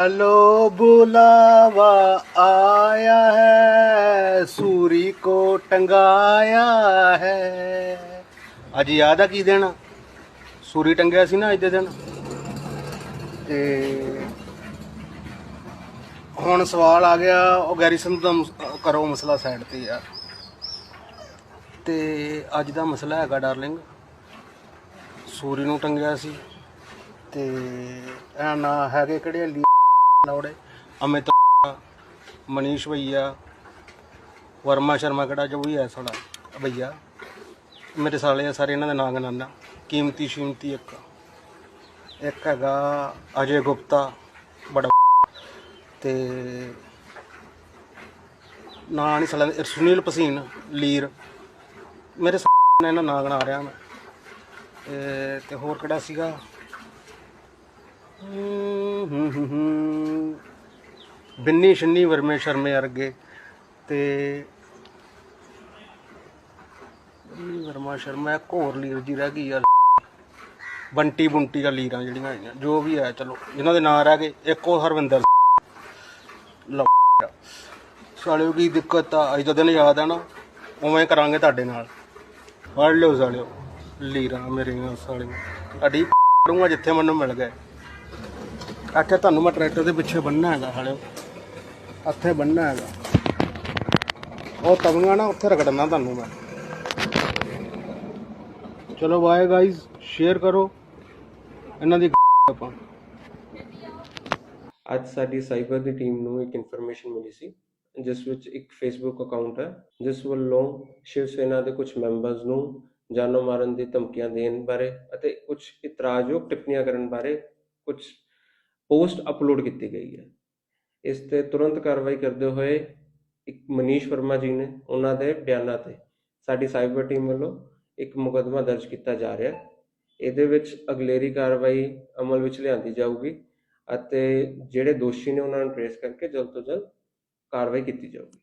Hello बुलावा आया है सूरी को टंगाया है ਅੱਜ ਯਾਦ ਆ ਕੀ ਦਿਨ ਸੂਰੀ ਟੰਗਿਆ ਸੀ ਨਾ ਅੱਜ ਦੇ ਦਿਨ ਤੇ ਹੁਣ ਸਵਾਲ ਆ ਗਿਆ ਉਹ ਗੈਰੀਸਨ ਦਾ ਮਸ- ਕਰੋ ਮਸਲਾ ਸਾਈਡ ਤੇ ਯਾਰ ਤੇ ਅੱਜ ਦਾ ਮਸਲਾ ਹੈਗਾ ਡਾਰਲਿੰਗ ਸੂਰੀ ਨੂੰ ਟੰਗਿਆ ਸੀ ਤੇ ਇਹ ਨਾ ਹੈਗੇ ਕਿਹੜੇ ਲੀ ਲੌੜੇ। ਅਮਿਤ ਮਨੀਸ਼ ਭਈਆ, ਵਰਮਾ ਸ਼ਰਮਾ ਕਿਹੜਾ ਜੋ ਵੀ ਹੈ ਸਾਡਾ ਭਈਆ। ਮੇਰੇ ਸਾਲੇ ਆ ਸਾਰੇ ਇਹਨਾਂ ਦੇ ਨਾਂ ਗਨਾਨਾ ਕੀਮਤੀ ਸ਼ੀਮਤੀ ਇੱਕ। ਇੱਕ ਹੈਗਾ ਅਜੇ ਗੁਪਤਾ, ਬੜਾ ਤੇ ਨਾਂ ਨਹੀਂ ਸਾਲਾ, ਸੁਨੀਲ ਪਸੀਨ, ਲੀਰ। ਮੇਰੇ ਸਾਲੇ ਇਹਨਾਂ ਨਾਂ ਗਣਾ ਰਿਹਾ ਮੈਂ। ਤੇ ਹੋਰ ਕਿਹੜਾ ਸੀਗਾ? ਬਿੰਨੀ ਸ਼ੰਨੀ ਵਰਮੇ ਸ਼ਰਮੇ ਅਰਗੇ ਤੇ ਵਰਮਾ ਸ਼ਰਮਾ, ਇੱਕ ਹੋਰ ਲੀਰ ਜੀ ਰਹਿ ਗਈ ਯਾਰ ਬੰਟੀ ਬੁੰਟੀ ਦਾ ਲੀਰਾਂ ਜਿਹੜੀਆਂ ਹੈਗੀਆਂ ਜੋ ਵੀ ਹੈ ਚਲੋ, ਜਿਨ੍ਹਾਂ ਦੇ ਨਾਂ ਰਹਿ ਗਏ, ਇੱਕੋ ਹਰਵਿੰਦਰ ਲਓ। ਸਾਲਿਓ, ਕੀ ਦਿੱਕਤ ਆ? ਅੱਜ ਦਾ ਦਿਨ ਯਾਦ ਆ ਨਾ, ਉਵੇਂ ਕਰਾਂਗੇ ਤੁਹਾਡੇ ਨਾਲ। ਫੜ ਲਿਓ ਸਾਲਿਓ, ਲੀਰਾਂ ਮੇਰੀਆਂ ਸਾਲਿਓ। ਤੁਹਾਡੀ ਕਰੂੰਗਾ ਜਿੱਥੇ ਮੈਨੂੰ ਮਿਲ ਗਏ। ਆਖਿਆ ਤੁਹਾਨੂੰ ਮੈਂ ਟਰੈਕਟਰ ਦੇ ਪਿੱਛੇ ਬੰਨਣਾ ਹੈਗਾ ਹਾਲੇ ਇੱਥੇ ਬੰਨਣਾ ਹੈਗਾ। ਉਹ ਤਵੀਆਂ ਨਾ ਉੱਥੇ ਰਗੜਨਾ ਤੁਹਾਨੂੰ ਮੈਂ। ਚਲੋ ਬਾਏ ਗਾਇਜ਼ ਸ਼ੇਅਰ ਕਰੋ। ਇਹਨਾਂ ਦੀ ਆਪਾਂ। ਅੱਜ ਸਾਡੀ ਸਾਈਬਰ ਦੀ ਟੀਮ ਨੂੰ ਇੱਕ ਇਨਫੋਰਮੇਸ਼ਨ ਮਿਲੀ ਸੀ, ਜਿਸ ਵਿੱਚ ਇੱਕ ਫੇਸਬੁੱਕ ਅਕਾਊਂਟ ਹੈ, ਜਿਸ ਵੱਲੋਂ ਸ਼ਿਵ ਸੈਨਾ ਦੇ ਕੁਝ ਮੈਂਬਰਸ ਨੂੰ ਜਾਨੋਂ ਮਾਰਨ ਦੀ ਧਮਕੀਆਂ ਦੇਣ ਬਾਰੇ ਅਤੇ ਕੁਝ ਇਤਰਾਜ਼ਯੋਗ ਟਿੱਪਣੀਆਂ ਕਰਨ ਬਾਰੇ ਕੁਝ ਪੋਸਟ ਅਪਲੋਡ ਕੀਤੀ ਗਈ ਹੈ। ਇਸ ਤੇ ਤੁਰੰਤ ਕਾਰਵਾਈ ਕਰਦੇ ਹੋਏ ਇੱਕ ਮਨੀਸ਼ ਵਰਮਾ ਜੀ ਨੇ ਉਹਨਾਂ ਦੇ ਬਿਆਨਾਂ ਤੇ ਸਾਡੀ ਸਾਈਬਰ ਟੀਮ ਵੱਲੋਂ ਇੱਕ ਮੁਕੱਦਮਾ ਦਰਜ ਕੀਤਾ ਜਾ ਰਿਹਾ। ਹੈ ਇਹਦੇ ਵਿੱਚ ਅਗਲੇਰੀ ਕਾਰਵਾਈ ਅਮਲ ਵਿੱਚ ਲਿਆਂਦੀ ਜਾਊਗੀ ਅਤੇ ਜਿਹੜੇ ਦੋਸ਼ੀ ਨੇ ਉਹਨਾਂ ਨੂੰ ਟ੍ਰੇਸ ਕਰਕੇ ਜਲਦ ਤੋਂ ਜਲਦ ਕਾਰਵਾਈ ਕੀਤੀ ਜਾਊਗੀ।